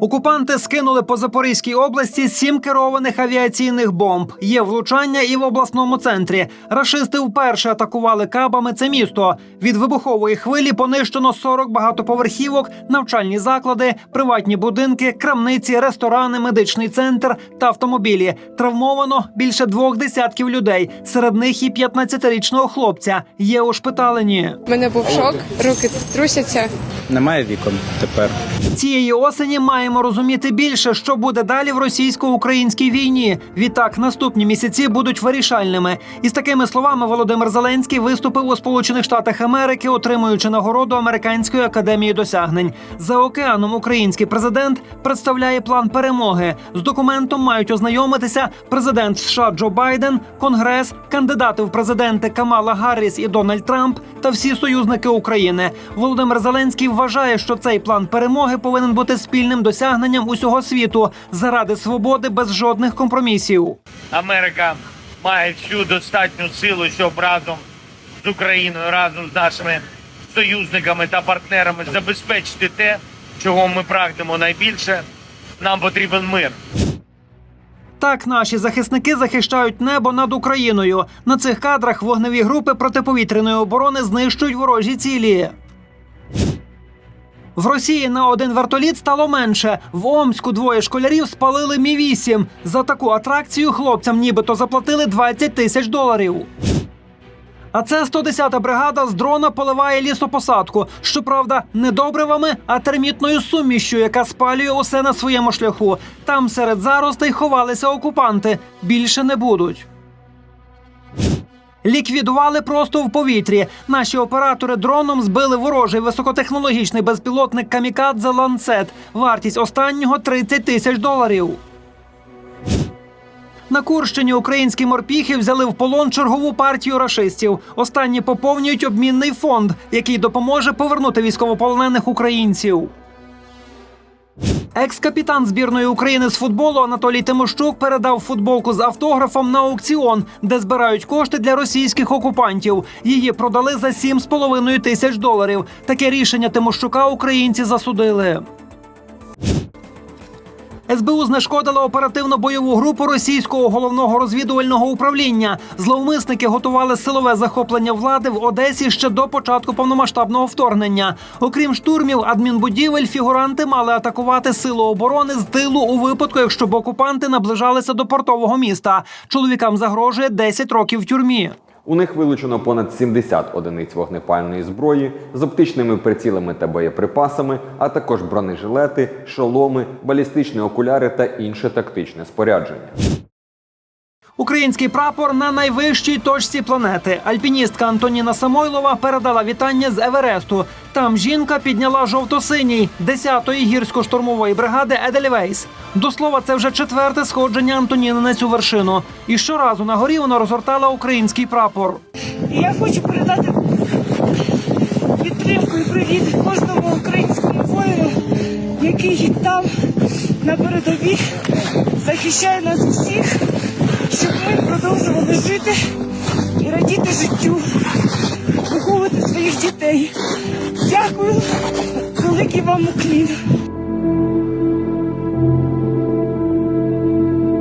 Окупанти скинули по Запорізькій області сім керованих авіаційних бомб. Є влучання і в обласному центрі. Рашисти вперше атакували кабами це місто. Від вибухової хвилі понищено 40 багатоповерхівок, навчальні заклади, приватні будинки, крамниці, ресторани, медичний центр та автомобілі. Травмовано більше двох десятків людей. Серед них і 15-річного хлопця. Є ушпиталені. У мене був шок, руки трусяться. Немає вікон тепер. Цієї осені маємо розуміти більше, що буде далі в російсько-українській війні. Відтак, наступні місяці будуть вирішальними. І з такими словами Володимир Зеленський виступив у Сполучених Штатах Америки, отримуючи нагороду Американської академії досягнень. За океаном український президент представляє план перемоги. З документом мають ознайомитися президент США Джо Байден, Конгрес, кандидати в президенти Камала Гарріс і Дональд Трамп та всі союзники України. Володимир Зеленський вважає, що цей план перемоги повинен бути спільним досягненням усього світу заради свободи без жодних компромісів. Америка має всю достатню силу, щоб разом з Україною, разом з нашими союзниками та партнерами забезпечити те, чого ми прагнемо найбільше. Нам потрібен мир. Так наші захисники захищають небо над Україною. На цих кадрах вогневі групи протиповітряної оборони знищують ворожі цілі. В Росії на один вертоліт стало менше. В Омську двоє школярів спалили Мі 8 За таку атракцію хлопцям нібито заплатили 20 тисяч доларів. А це 110-та бригада з дрона поливає лісопосадку. Щоправда, не добривами, а термітною сумішю, яка спалює усе на своєму шляху. Там серед заростей ховалися окупанти. Більше не будуть. Ліквідували просто в повітрі. Наші оператори дроном збили ворожий високотехнологічний безпілотник Камікадзе Ланцет. Вартість останнього 30 тисяч доларів. На Курщині українські морпіхи взяли в полон чергову партію рашистів. Останні поповнюють обмінний фонд, який допоможе повернути військовополонених українців. Екс-капітан збірної України з футболу Анатолій Тимощук передав футболку з автографом на аукціон, де збирають кошти для російських окупантів. Її продали за 7,5 тисяч доларів. Таке рішення Тимощука українці засудили. СБУ знешкодила оперативно-бойову групу російського головного розвідувального управління. Зловмисники готували силове захоплення влади в Одесі ще до початку повномасштабного вторгнення. Окрім штурмів адмінбудівель, фігуранти мали атакувати силу оборони з тилу у випадку, якщо б окупанти наближалися до портового міста. Чоловікам загрожує 10 років в тюрмі. У них вилучено понад 70 одиниць вогнепальної зброї з оптичними прицілами та боєприпасами, а також бронежилети, шоломи, балістичні окуляри та інше тактичне спорядження. Український прапор на найвищій точці планети. Альпіністка Антоніна Самойлова передала вітання з Евересту. Там жінка підняла жовто-синій 10-ї гірсько-штурмової бригади Едельвейс. До слова, це вже четверте сходження Антоніни на цю вершину. І щоразу на горі вона розгортала український прапор. Я хочу передати підтримку і привіт кожному українському воїну, який там на передовій захищає нас всіх, продовжували жити і радіти життю, виховувати своїх дітей. Дякую, великий вам уклін.